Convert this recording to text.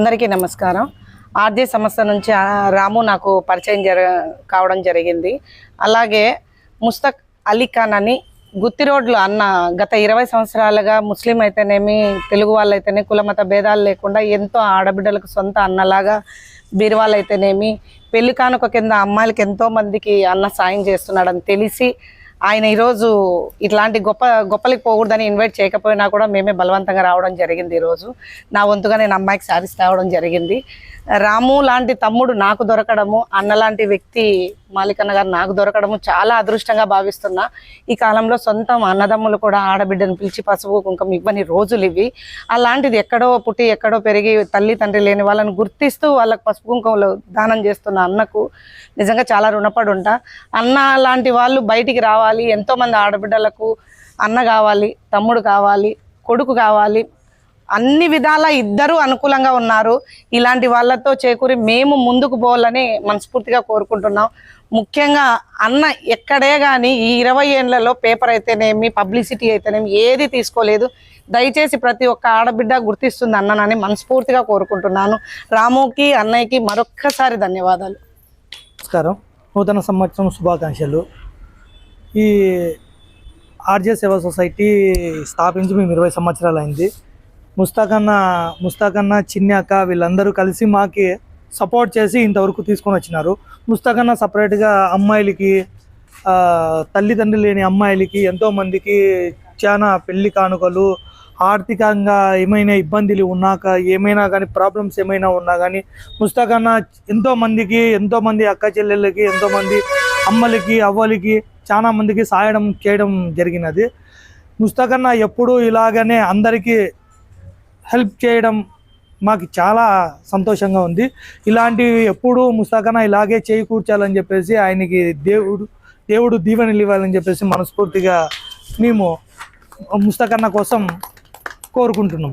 అందరికీ నమస్కారం. ఆర్జే సంస్థ నుంచి రాము నాకు పరిచయం జర కావడం జరిగింది. అలాగే ముస్తక్ అలీ ఖాన్ అని గుత్తి రోడ్లు అన్న గత ఇరవై సంవత్సరాలుగా ముస్లిం అయితేనేమి తెలుగు వాళ్ళైతేనే కులమత భేదాలు లేకుండా ఎంతో ఆడబిడ్డలకు సొంత అన్నలాగా బీరువాళ్ళు అయితేనేమి పెళ్ళి కానుక కింద అమ్మాయిలకి ఎంతోమందికి అన్న సాయం చేస్తున్నాడని తెలిసి ఆయన ఈరోజు ఇట్లాంటి గొప్ప గొప్పలకి పోకూడదని ఇన్వైట్ చేయకపోయినా కూడా మేమే బలవంతంగా రావడం జరిగింది ఈరోజు. నా వంతుగా నేను అమ్మాయికి శారీస్ తేవడం జరిగింది. రాము లాంటి తమ్ముడు నాకు దొరకడము అన్న లాంటి వ్యక్తి మాలికన్న గారు నాకు దొరకడము చాలా అదృష్టంగా భావిస్తున్నా. ఈ కాలంలో సొంతం అన్నదమ్ములు కూడా ఆడబిడ్డను పిలిచి పసుపు కుంకుమ ఇవ్వని రోజులు ఇవి. అలాంటిది ఎక్కడో పుట్టి ఎక్కడో పెరిగి తల్లి తండ్రి లేని వాళ్ళని గుర్తిస్తూ వాళ్ళకి పసుపు కుంకుమలు దానం చేస్తున్న అన్నకు నిజంగా చాలా రుణపడి ఉంటా అన్న లాంటి వాళ్ళు బయటికి రావాలి ఎంతోమంది ఆడబిడ్డలకు అన్న కావాలి తమ్ముడు కావాలి కొడుకు కావాలి. అన్ని విధాల ఇద్దరు అనుకూలంగా ఉన్నారు. ఇలాంటి వాళ్ళతో చేకూరి మేము ముందుకు పోవాలని మనస్ఫూర్తిగా కోరుకుంటున్నాం. ముఖ్యంగా అన్న ఎక్కడే కానీ ఈ ఇరవై ఏళ్ళలో పేపర్ అయితేనేమి పబ్లిసిటీ అయితేనేమి ఏది తీసుకోలేదు. దయచేసి ప్రతి ఒక్క ఆడబిడ్డ గుర్తిస్తుంది అన్ననని మనస్ఫూర్తిగా కోరుకుంటున్నాను. రాముకి అన్నయ్యకి మరొక్కసారి ధన్యవాదాలు. నమస్కారం. నూతన సంవత్సరం శుభాకాంక్షలు. ఈ ఆర్జే సేవా సొసైటీ స్థాపించి మేము ఇరవై సంవత్సరాలు అయింది ముస్తాకన్న ముస్తాకన్న చిన్నాక వీళ్ళందరూ కలిసి మాకి సపోర్ట్ చేసి ఇంతవరకు తీసుకొని వచ్చినారు. ముస్తాకన్న సపరేట్గా అమ్మాయిలకి తల్లిదండ్రులు లేని అమ్మాయిలకి ఎంతో మందికి చాలా పెళ్ళి కానుకలు ఆర్థికంగా ఏమైనా ఇబ్బందులు ఉన్నాక ఏమైనా కానీ ప్రాబ్లమ్స్ ఏమైనా ఉన్నా కానీ ముస్తకన్నా ఎంతో మందికి ఎంతో మంది అక్క చెల్లెళ్ళకి ఎంతో మంది అమ్మలకి అవ్వలకి చాలా మందికి సాయడం చేయడం జరిగినది. ముస్తకన్నా ఎప్పుడూ ఇలాగనే అందరికీ హెల్ప్ చేయడం మాకు చాలా సంతోషంగా ఉంది. ఇలాంటివి ఎప్పుడూ ముస్తాకన్న ఇలాగే చేకూర్చాలని చెప్పేసి ఆయనకి దేవుడు దేవుడు దీవెనలు ఇవ్వాలని చెప్పేసి మనస్ఫూర్తిగా మేము ముస్తాకన్న కోసం కోరుకుంటున్నాం.